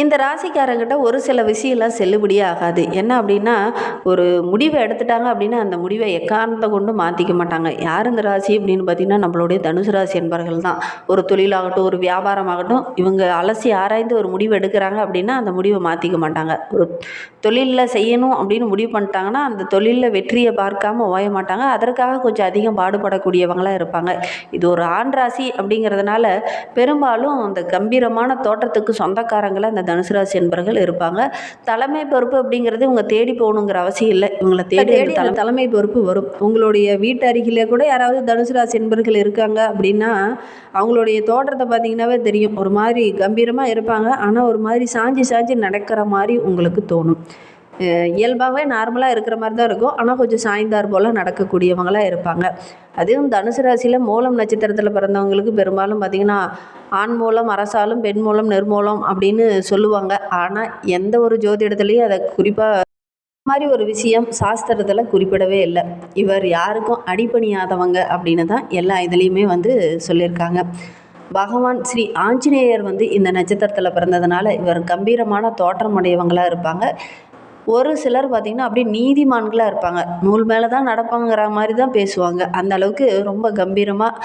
இந்த ராசிக்காரங்கிட்ட ஒரு சில விஷயம்லாம் செல்லுபடியே ஆகாது. என்ன அப்படின்னா ஒரு முடிவை எடுத்துட்டாங்க அப்படின்னா அந்த முடிவை எக்காரணத்தை கொண்டு மாற்றிக்க மாட்டாங்க. யார் இந்த ராசி அப்படின்னு பார்த்தீங்கன்னா நம்மளுடைய தனுசு ராசி என்பவர்கள் தான். ஒரு தொழிலாகட்டும் ஒரு வியாபாரமாகட்டும் இவங்க அலசி ஆராய்ந்து ஒரு முடிவு எடுக்கிறாங்க அப்படின்னா அந்த முடிவை மாற்றிக்க மாட்டாங்க. ஒரு தொழிலில் செய்யணும் அப்படின்னு முடிவு பண்ணிட்டாங்கன்னா அந்த தொழிலில் வெற்றியை பார்க்காம ஓய மாட்டாங்க. அதற்காக கொஞ்சம் அதிகம் பாடுபடக்கூடியவங்களாக இருப்பாங்க. இது ஒரு ஆண் ராசி அப்படிங்கிறதுனால பெரும்பாலும் அந்த கம்பீரமான தோட்டத்துக்கு சொந்தக்காரங்களை அந்த தனுசு ராசி என்பவர்கள் இருப்பாங்க. தலைமை பொறுப்பு அப்படிங்கிறது இவங்க தேடி போகணுங்கிற அவசியம் இல்லை. இவங்களை தேடி தலைமை பொறுப்பு வரும். உங்களுடைய வீட்டு அருகிலே கூட யாராவது தனுசு ராசி என்பவர்கள் இருக்காங்க அப்படின்னா அவங்களுடைய தோற்றத்தை பார்த்தீங்கன்னாவே தெரியும். ஒரு மாதிரி கம்பீரமாக இருப்பாங்க. ஆனால் ஒரு மாதிரி சாஞ்சி சாஞ்சி நடக்கிற மாதிரி உங்களுக்கு தோணும். இயல்பாகவே நார்மலாக இருக்கிற மாதிரி தான் இருக்கும். ஆனால் கொஞ்சம் சாய்ந்தார் போல் நடக்கக்கூடியவங்களாக இருப்பாங்க. அதுவும் தனுசு ராசியில் மூலம் நட்சத்திரத்தில் பிறந்தவங்களுக்கு பெரும்பாலும் பார்த்திங்கன்னா ஆண் மூலம் அரசாலும் பெண் மூலம் நிர்மூலம் அப்படின்னு சொல்லுவாங்க. ஆனால் எந்த ஒரு ஜோதிடத்துலேயும் அதை குறிப்பாக மாதிரி ஒரு விஷயம் சாஸ்திரத்தில் குறிப்பிடவே இல்லை. இவர் யாருக்கும் அடிப்பணியாதவங்க அப்படின்னு தான் எல்லா இதுலேயுமே வந்து சொல்லியிருக்காங்க. பகவான் ஸ்ரீ ஆஞ்சநேயர் வந்து இந்த நட்சத்திரத்தில் பிறந்ததுனால இவர் கம்பீரமான தோற்றமுடையவங்களாக இருப்பாங்க. ஒரு சிலர் பார்த்திங்கன்னா அப்படியே நீதிமான்களாக இருப்பாங்க. நூல் மேலே தான் நடப்பாங்கிற மாதிரி தான் பேசுவாங்க. அந்த அளவுக்கு ரொம்ப கம்பீரமாக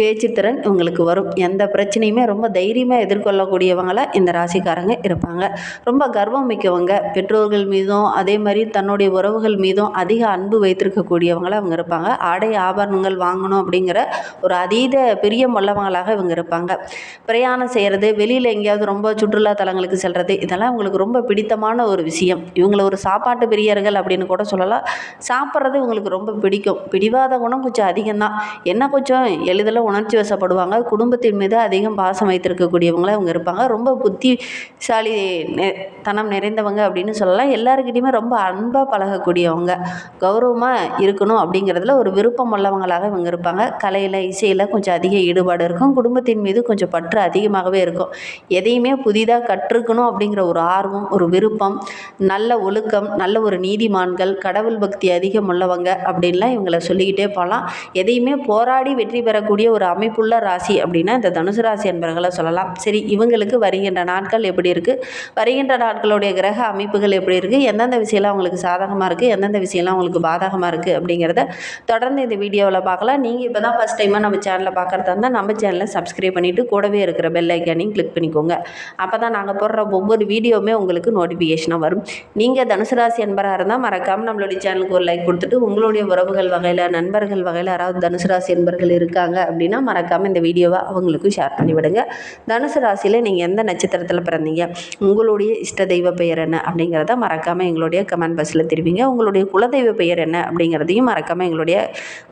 பேச்சுத்திறன் இவங்களுக்கு வரும். எந்த பிரச்சனையுமே ரொம்ப தைரியமாக எதிர்கொள்ளக்கூடியவங்களாக இந்த ராசிக்காரங்க இருப்பாங்க. ரொம்ப கர்வம் மிக்கவங்க பெற்றோர்கள் மீதும் அதே மாதிரி தன்னுடைய உறவுகள் மீதும் அதிக அன்பு வைத்திருக்கக்கூடியவங்களாக அவங்க இருப்பாங்க. ஆடை ஆபரணங்கள் வாங்கணும் அப்படிங்கிற ஒரு அதீத பிரியம் உள்ளவங்களாக இவங்க இருப்பாங்க. பிரயாணம் செய்கிறது வெளியில் எங்கேயாவது ரொம்ப சுற்றுலா தலங்களுக்கு செல்கிறது இதெல்லாம் இவங்களுக்கு ரொம்ப பிடித்தமான ஒரு விஷயம். இவங்களை ஒரு சாப்பாட்டு பிரியர்கள் அப்படின்னு கூட சொல்லலாம். சாப்பிட்றது இவங்களுக்கு ரொம்ப பிடிக்கும். பிடிவாத குணம் கொஞ்சம் அதிகம்தான். என்ன கொஞ்சம் எளிதில் உணர்ச்சி வசப்படுவாங்க. குடும்பத்தின் மீது அதிகம் பாசம் வைத்திருக்கக்கூடியவங்களாக இவங்க இருப்பாங்க. ரொம்ப புத்திசாலி நெ- தனம் நிறைந்தவங்க அப்படின்னு சொல்லலாம். எல்லாருக்கிட்டையுமே ரொம்ப அன்பாக பழகக்கூடியவங்க கௌரவமாக இருக்கணும் அப்படிங்கிறதுல ஒரு விருப்பம் உள்ளவங்களாக இவங்க இருப்பாங்க. கலையில் இசையில் கொஞ்சம் அதிக ஈடுபாடு இருக்கும். குடும்பத்தின் மீது கொஞ்சம் பற்று அதிகமாகவே இருக்கும். எதையுமே புதிதாக கற்றுக்கணும் அப்படிங்கிற ஒரு ஆர்வம் ஒரு விருப்பம் நல்ல ஒழுக்கம் நல்ல ஒரு நீதிமான்கள் கடவுள் பக்தி அதிகம் உள்ளவங்க அப்படின்லாம் இவங்களை சொல்லிக்கிட்டே போகலாம். எதையுமே போராடி வெற்றி பெறக்கூடிய ஒரு அமைப்புள்ள ராசி அப்படின்னா இந்த தனுசு ராசி என்பவர்களை சொல்லலாம். சரி இவங்களுக்கு வருகின்ற நாட்கள் எப்படி இருக்குது வருகின்ற நாட்களுடைய கிரக அமைப்புகள் எப்படி இருக்குது எந்தெந்த விஷயம்லாம் அவங்களுக்கு சாதகமாக இருக்குது எந்தெந்த விஷயம்லாம் அவங்களுக்கு பாதகமாக இருக்குது அப்படிங்கிறத தொடர்ந்து இந்த வீடியோவில் பார்க்கலாம். நீங்கள் இப்போ தான் ஃபஸ்ட் டைமாக நம்ம சேனலில் பார்க்குறதா இருந்தால் நம்ம சேனலை சப்ஸ்கிரைப் பண்ணிவிட்டு கூடவே இருக்கிற பெல் ஐக்கானையும் கிளிக் பண்ணிக்கோங்க. அப்போ தான் நாங்கள் போடுற ஒவ்வொரு வீடியோவுமே உங்களுக்கு நோட்டிஃபிகேஷனாக வரும். நீங்கள் தனுசு ராசி என்பராக இருந்தால் மறக்காமல் நம்மளுடைய சேனலுக்கு ஒரு லைக் கொடுத்துட்டு உங்களுடைய உறவுகள் வகையில் நண்பர்கள் வகையில் யாராவது தனுசு ராசி என்பர்கள் இருக்காங்க அப்படின்னா மறக்காமல் இந்த வீடியோவை அவங்களுக்கு ஷேர் பண்ணி விடுங்க தனுசு ராசியில் நீங்கள் எந்த நட்சத்திரத்தில் பிறந்தீங்க? உங்களுடைய இஷ்ட தெய்வ பெயர் என்ன? அப்படிங்கிறத மறக்காமல் எங்களுடைய கமெண்ட் பாக்ஸில் தெரிவிங்க. உங்களுடைய குலதெய்வ பெயர் என்ன? அப்படிங்கிறதையும் மறக்காமல் எங்களுடைய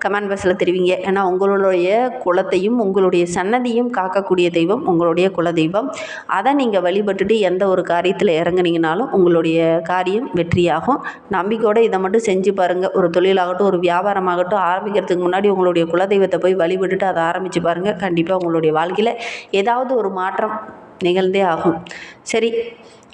கமெண்ட் பாக்ஸில் தெரிவிங்க. ஏன்னா உங்களுடைய குலத்தையும் உங்களுடைய சன்னதியும் காக்கக்கூடிய தெய்வம் உங்களுடைய குலதெய்வம். அதை நீங்கள் வழிபட்டுட்டு எந்த ஒரு காரியத்தில் இறங்குனீங்கனாலும் உங்களுடைய காரியம் வெற்றியாகும். நம்பிக்கையோடு இதை மட்டும் செஞ்சு பாருங்கள் ஒரு தொழிலாகட்டும் ஒரு வியாபாரமாகட்டும் ஆரம்பிக்கிறதுக்கு முன்னாடி உங்களுடைய குலதெய்வத்தை போய் வழிபட்டுட்டு அதை ஆரம்பித்து பாருங்கள் கண்டிப்பாக உங்களுடைய வாழ்க்கையில் ஏதாவது ஒரு மாற்றம் நிகழ்ந்தே ஆகும். சரி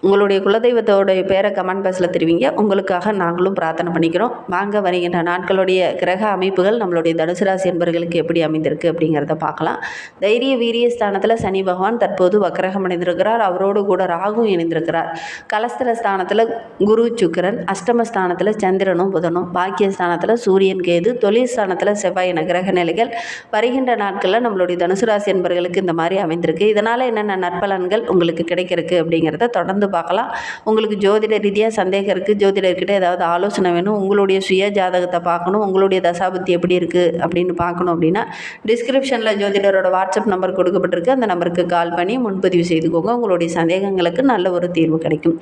உங்களுடைய குலதெய்வத்தோடைய பேரை கமெண்ட் பாக்ஸில் தெரிவிங்க. உங்களுக்காக நாங்களும் பிரார்த்தனை பண்ணிக்கிறோம். வாங்க வருகின்ற நாட்களுடைய கிரக அமைப்புகள் நம்மளுடைய தனுசு ராசி என்பர்களுக்கு எப்படி அமைந்திருக்கு அப்படிங்கிறத பார்க்கலாம். தைரிய வீரிய ஸ்தானத்தில் சனி பகவான் தற்போது வக்கரகம் அடைந்திருக்கிறார் அவரோடு கூட ராகும் இணைந்திருக்கிறார். கலஸ்திர ஸ்தானத்தில் குரு சுக்கிரன் அஷ்டமஸ்தானத்தில் சந்திரனும் புதனும் பாக்கியஸ்தானத்தில் சூரியன் கேது தொழில் ஸ்தானத்தில் செவ்வாய் என கிரக நிலைகள் வருகின்ற நாட்களில் நம்மளுடைய தனுசு ராசி என்பர்களுக்கு இந்த மாதிரி அமைந்திருக்கு. இதனால் என்னென்ன நற்பலன்கள் உங்களுக்கு கிடைக்கிறதுக்கு அப்படிங்கிறத தொடர்ந்து பார்க்கலாம். உங்களுக்கு ஜோதிட ரீதியாக சந்தேகம் இருக்குது ஜோதிடர்கிட்ட ஏதாவது ஆலோசனை வேணும் உங்களுடைய சுய ஜாதகத்தை பார்க்கணும் உங்களுடைய தசாபுத்தி எப்படி இருக்குது அப்படின்னு பார்க்கணும் அப்படின்னா டிஸ்கிரிப்ஷனில் ஜோதிடரோட வாட்ஸ்அப் நம்பர் கொடுக்கப்பட்டிருக்கு. அந்த நம்பருக்கு கால் பண்ணி முன்பதிவு செய்துக்கோங்க. உங்களுடைய சந்தேகங்களுக்கு நல்ல ஒரு தீர்வு கிடைக்கும்.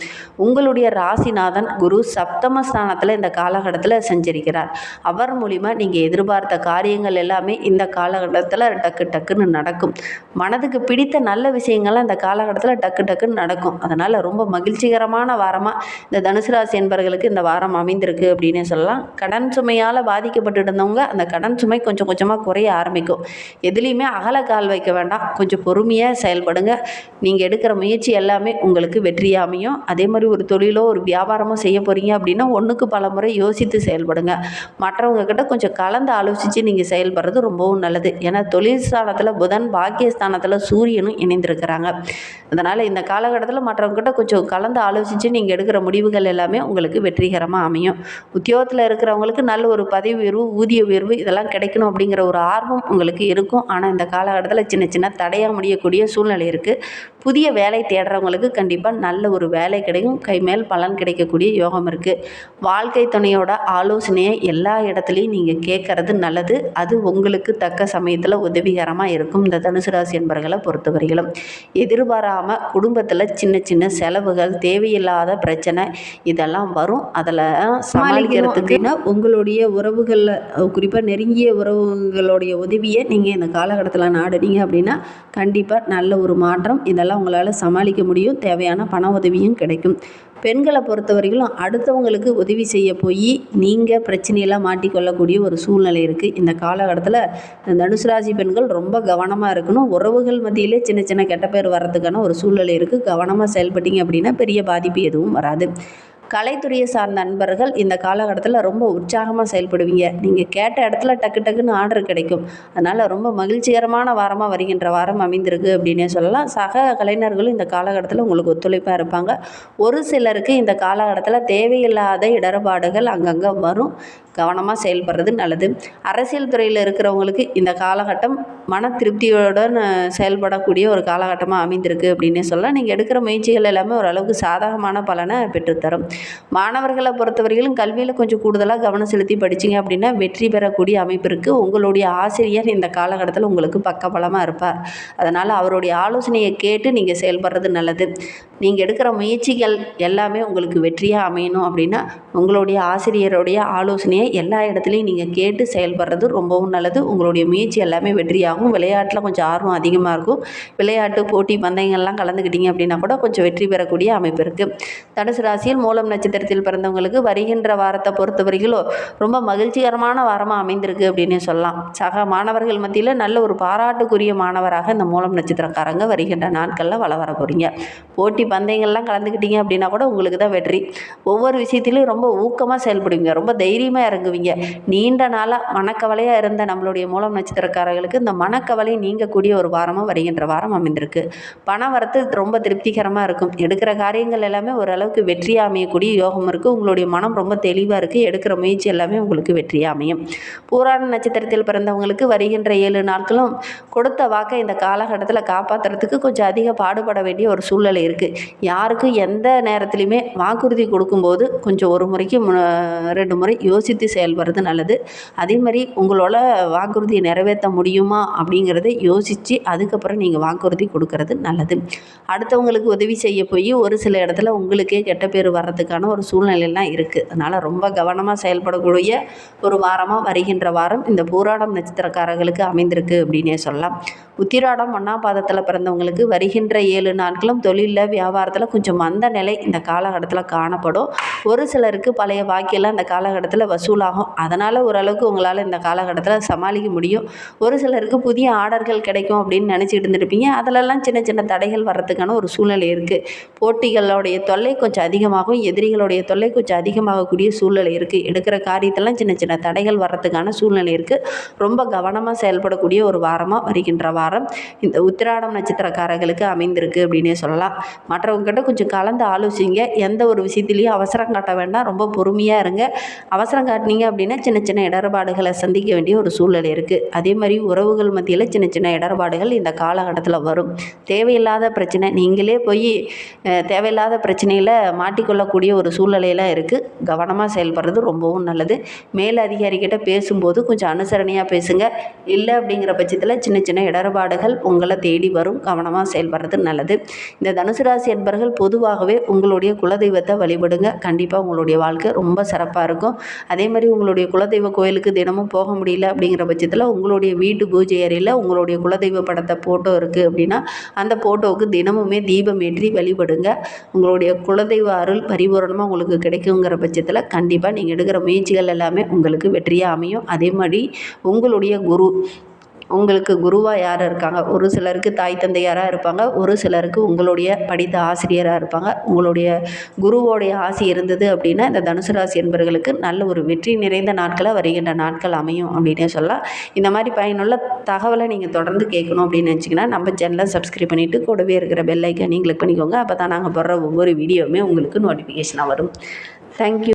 உங்களுடைய ராசிநாதன் குரு சப்தமஸ்தானத்தில் இந்த காலகட்டத்தில் சஞ்சரிக்கிறார். அவர் மூலிமா நீங்கள் எதிர்பார்த்த காரியங்கள் எல்லாமே இந்த காலகட்டத்தில் டக்கு டக்குன்னு நடக்கும். மனதுக்கு பிடித்த நல்ல விஷயங்கள்லாம் இந்த காலகட்டத்தில் டக்கு டக்குன்னு நடக்கும். அதனால் ரொம்ப ரொம்ப மகிழ்ச்சிகரமான வாரமாக இந்த தனுசு ராசி என்பவர்களுக்கு இந்த வாரம் அமைந்திருக்கு அப்படின்னு சொல்லலாம். கடன் சுமையால் பாதிக்கப்பட்டு இருந்தவங்க அந்த கடன் சுமை கொஞ்சம் கொஞ்சமாக குறைய ஆரம்பிக்கும். எதுலேயுமே அகல கால் வைக்க வேண்டாம். கொஞ்சம் பொறுமையாக செயல்படுங்க. நீங்கள் எடுக்கிற முயற்சி எல்லாமே உங்களுக்கு வெற்றியாக அமையும். அதே மாதிரி ஒரு தொழிலோ ஒரு வியாபாரமோ செய்ய போகிறீங்க அப்படின்னா ஒன்றுக்கு பல முறை யோசித்து செயல்படுங்க. மற்றவங்க கிட்ட கொஞ்சம் கலந்து ஆலோசித்து நீங்கள் செயல்படுறது ரொம்பவும் நல்லது. ஏன்னா தொழில் ஸ்தானத்தில் புதன் பாக்கியஸ்தானத்தில் சூரியனும் இணைந்திருக்கிறாங்க. அதனால் இந்த காலகட்டத்தில் மற்றவங்க கிட்ட கொஞ்சம் கலந்து ஆலோசித்து நீங்கள் எடுக்கிற முடிவுகள் எல்லாமே உங்களுக்கு வெற்றிகரமாக அமையும். உத்தியோகத்தில் இருக்கிறவங்களுக்கு நல்ல ஒரு பதவி உயர்வு ஊதிய உயர்வு இதெல்லாம் கிடைக்கணும் அப்படிங்கிற ஒரு ஆர்வம் உங்களுக்கு இருக்கும். ஆனால் இந்த காலகட்டத்தில் சின்ன சின்ன தடையாக முடியக்கூடிய சூழ்நிலை இருக்குது புதிய வேலை தேடுறவங்களுக்கு கண்டிப்பாக நல்ல ஒரு வேலை கிடைக்கும். கைமேல் பலன் கிடைக்கக்கூடிய யோகம் இருக்குது வாழ்க்கை துணையோட ஆலோசனையை எல்லா இடத்துலையும் நீங்கள் கேட்கறது நல்லது. அது உங்களுக்கு தக்க சமயத்தில் உதவிகரமாக இருக்கும். இந்த தனுசு ராசி என்பர்களை பொறுத்தவரையிலும் எதிர்பாராமல் குடும்பத்தில் சின்ன சின்ன செலவுகள் தேவையில்லாத பிரச்சனை இதெல்லாம் வரும். அதில் சமாளிக்கிறதுக்கு அப்படின்னா உங்களுடைய உறவுகளில் குறிப்பாக நெருங்கிய உறவுகளுடைய உதவியை நீங்கள் இந்த காலகட்டத்தில் நாடுனீங்க அப்படின்னா கண்டிப்பாக நல்ல ஒரு மாற்றம். இதெல்லாம் உங்களால் சமாளிக்க முடியும். தேவையான பண உதவியும் கிடைக்கும். பெண்களை பொறுத்தவரையிலும் அடுத்தவங்களுக்கு உதவி செய்ய போய் நீங்கள் பிரச்சனையெல்லாம் மாட்டிக்கொள்ளக்கூடிய ஒரு சூழ்நிலை இருக்குது இந்த காலகட்டத்தில் இந்த தனுசு ராசி பெண்கள் ரொம்ப கவனமாக இருக்கணும். உறவுகள் மத்தியிலே சின்ன சின்ன கெட்ட பேர் வர்றதுக்கான ஒரு சூழ்நிலை இருக்குது கவனமாக செயல்பட்டீங்க அப்படின்னா பெரிய பாதிப்பு எதுவும் வராது. கலைத்துறையை சார்ந்த நண்பர்கள் இந்த காலகட்டத்தில் ரொம்ப உற்சாகமாக செயல்படுவீங்க. நீங்கள் கேட்ட இடத்துல டக்கு டக்குன்னு ஆர்டர் கிடைக்கும். அதனால் ரொம்ப மகிழ்ச்சிகரமான வாரமாக வருகின்ற வாரம் அமைந்திருக்கு அப்படின்னே சொல்லலாம். சக கலைஞர்களும் இந்த காலகட்டத்தில் உங்களுக்கு ஒத்துழைப்பாக இருப்பாங்க. ஒரு சிலருக்கு இந்த காலகட்டத்தில் தேவையில்லாத இடர்பாடுகள் அங்கங்கே வரும். கவனமாக செயல்படுறது நல்லது. அரசியல் துறையில் இருக்கிறவங்களுக்கு இந்த காலகட்டம் மன திருப்தியுடன் செயல்படக்கூடிய ஒரு காலகட்டமாக அமைந்திருக்கு அப்படின்னே சொல்லலாம். நீங்கள் எடுக்கிற முயற்சிகள் எல்லாமே ஓரளவுக்கு சாதகமான பலனை பெற்றுத்தரும். மாணவர்களை பொறுத்தவரையிலும் கல்வியில் கொஞ்சம் கூடுதலாக கவனம் செலுத்தி படிச்சீங்க அப்படின்னா வெற்றி பெறக்கூடிய அமைப்பு இருக்குது உங்களுடைய ஆசிரியர் இந்த காலகட்டத்தில் உங்களுக்கு பக்கபலமாக இருப்பார். அதனால் அவருடைய ஆலோசனையை கேட்டு நீங்கள் செயல்படுறது நல்லது. நீங்கள் எடுக்கிற முயற்சிகள் எல்லாமே உங்களுக்கு வெற்றியாக அமையணும் அப்படின்னா உங்களுடைய ஆசிரியருடைய ஆலோசனையை எல்லா இடத்துலையும் நீங்கள் கேட்டு செயல்படுறது ரொம்பவும் நல்லது. உங்களுடைய முயற்சி எல்லாமே வெற்றியாகும். விளையாட்டில் கொஞ்சம் ஆர்வம் அதிகமாக இருக்கும். விளையாட்டு போட்டி பந்தயங்கள்லாம் கலந்துக்கிட்டீங்க அப்படின்னா கூட கொஞ்சம் வெற்றி பெறக்கூடிய அமைப்பு இருக்குது தனுசு ராசியில் மூலம் நட்சத்திரத்தில் பிறந்தவங்களுக்கு வருகின்ற வாரத்தை பொறுத்தவரையிலும் ரொம்ப மகிழ்ச்சிகரமான வாரமாக அமைந்திருக்கு அப்படின்னு சொல்லலாம். சக மாணவர்கள் மத்தியில் நல்ல ஒரு பாராட்டுக்குரிய மாணவராக இந்த மூலம் நட்சத்திரக்காரங்க வருகின்ற நாட்களில் வள வர போகிறீங்க போட்டி பந்தயங்கள்லாம் கலந்துக்கிட்டீங்க அப்படின்னா கூட உங்களுக்கு தான் வெற்றி. ஒவ்வொரு விஷயத்திலையும் ரொம்ப ஊக்கமாக செயல்படுவீங்க. ரொம்ப தைரியமாக இறங்குவீங்க. நீண்ட நாளாக மனக்கவலையாக இருந்த நம்மளுடைய மூலம் நட்சத்திரக்காரர்களுக்கு இந்த மனக்கவலை நீங்கக்கூடிய ஒரு வாரமாக வருகின்ற வாரம் அமைந்திருக்கு. பண வரத்து ரொம்ப திருப்திகரமாக இருக்கும். எடுக்கிற காரியங்கள் எல்லாமே ஓரளவுக்கு வெற்றியாக அமையக்கூடிய யோகம் இருக்குது உங்களுடைய மனம் ரொம்ப தெளிவாக இருக்குது எடுக்கிற முயற்சி எல்லாமே உங்களுக்கு வெற்றியாக அமையும். பூராண நட்சத்திரத்தில் பிறந்தவங்களுக்கு வருகின்ற ஏழு நாட்களும் கொடுத்த வாக்கை இந்த காலகட்டத்தில் காப்பாற்றுறதுக்கு கொஞ்சம் அதிக பாடுபட வேண்டிய ஒரு சூழ்நிலை இருக்குது யாருக்கும் எந்த நேரத்துலையுமே வாக்குறுதி கொடுக்கும்போது கொஞ்சம் ஒரு முறைக்கு மு- ரெண்டு முறை யோசித்து செயல்படுறது நல்லது. அதே மாதிரி உங்களோட வாக்குறுதியை நிறைவேற்ற முடியுமா அப்படிங்கிறத யோசித்து அதுக்கப்புறம் நீங்கள் வாக்குறுதி கொடுக்கறது நல்லது. அடுத்தவங்களுக்கு உதவி செய்ய போய் ஒரு சில இடத்துல உங்களுக்கே கெட்ட பேர் வர்றதுக்கான ஒரு சூழ்நிலையெல்லாம் இருக்குது அதனால் ரொம்ப கவனமாக செயல்படக்கூடிய ஒரு வாரமாக வருகின்ற வாரம் இந்த பூராடம் நட்சத்திரக்காரர்களுக்கு அமைந்திருக்கு அப்படின்னே சொல்லலாம். உத்திராடம் ஒன்றாம் பாதத்தில் பிறந்தவங்களுக்கு வருகின்ற ஏழு நாட்களும் தொழிலில் வியாபாரத்தில் கொஞ்சம் மந்த நிலை இந்த காலகட்டத்தில் காணப்படும். ஒரு சிலருக்கு பழைய பாக்கியெல்லாம் இந்த காலகட்டத்தில் வசூலாகும். அதனால் ஓரளவுக்கு உங்களால் இந்த காலகட்டத்தில் சமாளிக்க முடியும். ஒரு சிலருக்கு புதிய ஆர்டர்கள் கிடைக்கும் அப்படின்னு நினச்சிட்டு இருந்திருப்பீங்க. அதிலெல்லாம் சின்ன சின்ன தடைகள் வர்றதுக்கான ஒரு சூழ்நிலை இருக்குது போட்டிகளுடைய தொல்லை கொஞ்சம் அதிகமாகும். எதிரிகளுடைய தொல்லை கொஞ்சம் அதிகமாகக்கூடிய சூழ்நிலை இருக்குது எடுக்கிற காரியத்தெல்லாம் சின்ன சின்ன தடைகள் வர்றதுக்கான சூழ்நிலை இருக்குது ரொம்ப கவனமாக செயல்படக்கூடிய ஒரு வாரமாக வருகின்ற வாரம். இந்த உத்திராடம் நட்சத்திரக்காரர்களுக்கு அமைந்திருக்கு அப்படின்னே சொல்லலாம். மற்றவங்ககிட்ட கொஞ்சம் கலந்து ஆலோசிங்க. எந்த ஒரு விஷயத்துலையும் அவசரம் காட்ட வேண்டாம். ரொம்ப பொறுமையாக இருங்க. அவசரம் காட்டினீங்க அப்படின்னா சின்ன சின்ன இடர்பாடுகளை சந்திக்க வேண்டிய ஒரு சூழ்நிலை இருக்குது அதே மாதிரி உறவுகள் மத்தியில் சின்ன சின்ன இடர்பாடுகள் இந்த காலகட்டத்தில் வரும். தேவையில்லாத பிரச்சனை. நீங்களே போய் தேவையில்லாத பிரச்சனையில் மாட்டிக்கொள்ளக்கூடிய போகக்கூடிய ஒரு சூழ்நிலையெல்லாம் இருக்குது கவனமாக செயல்படுறது ரொம்பவும் நல்லது. மேல் அதிகாரிக்கிட்ட பேசும்போது கொஞ்சம் அனுசரணையாக பேசுங்க. இல்லை அப்படிங்கிற பட்சத்தில் சின்ன சின்ன இடர்பாடுகள் உங்களை தேடி வரும். கவனமாக செயல்படுறது நல்லது. இந்த தனுசு ராசி என்பர்கள் பொதுவாகவே உங்களுடைய குலதெய்வத்தை வழிபடுங்க. கண்டிப்பாக உங்களுடைய வாழ்க்கை ரொம்ப சிறப்பாக இருக்கும். அதே மாதிரி உங்களுடைய குலதெய்வ கோயிலுக்கு தினமும் போக முடியல அப்படிங்கிற பட்சத்தில் உங்களுடைய வீட்டு பூஜை அறையில் உங்களுடைய குலதெய்வ படத்தை ஃபோட்டோ இருக்குது அப்படின்னா அந்த ஃபோட்டோவுக்கு தினமுமே தீபம் ஏற்றி வழிபடுங்க. உங்களுடைய குலதெய்வ அருள் பரிபூரணமாக உங்களுக்கு கிடைக்குங்கிற பட்சத்தில் கண்டிப்பாக நீங்கள் எடுக்கிற முயற்சிகள் எல்லாமே உங்களுக்கு வெற்றியாக அமையும். அதே மாதிரி உங்களுடைய குரு உங்களுக்கு குருவாக யார் இருக்காங்க? ஒரு சிலருக்கு தாய் தந்தையாராக இருப்பாங்க. ஒரு சிலருக்கு உங்களுடைய படித்த ஆசிரியராக இருப்பாங்க. உங்களுடைய குருவோடைய ஆசி இருந்தது அப்படின்னா இந்த தனுசு ராசி என்பவர்களுக்கு நல்ல ஒரு வெற்றி நிறைந்த நாட்களாக வருகின்ற நாட்கள் அமையும் அப்படின்னே சொல்லலாம். இந்த மாதிரி பயனுள்ள தகவலை நீங்கள் தொடர்ந்து கேட்கணும் அப்படின்னு நினச்சிங்கன்னா நம்ம சேனலை சப்ஸ்கிரைப் பண்ணிவிட்டு கூடவே இருக்கிற பெல் ஐக்கானையும் கிளிக் பண்ணிக்கோங்க. அப்போ தான் நாங்கள் போடுற ஒவ்வொரு வீடியோவுமே உங்களுக்கு நோட்டிஃபிகேஷனாக வரும். தேங்க்யூ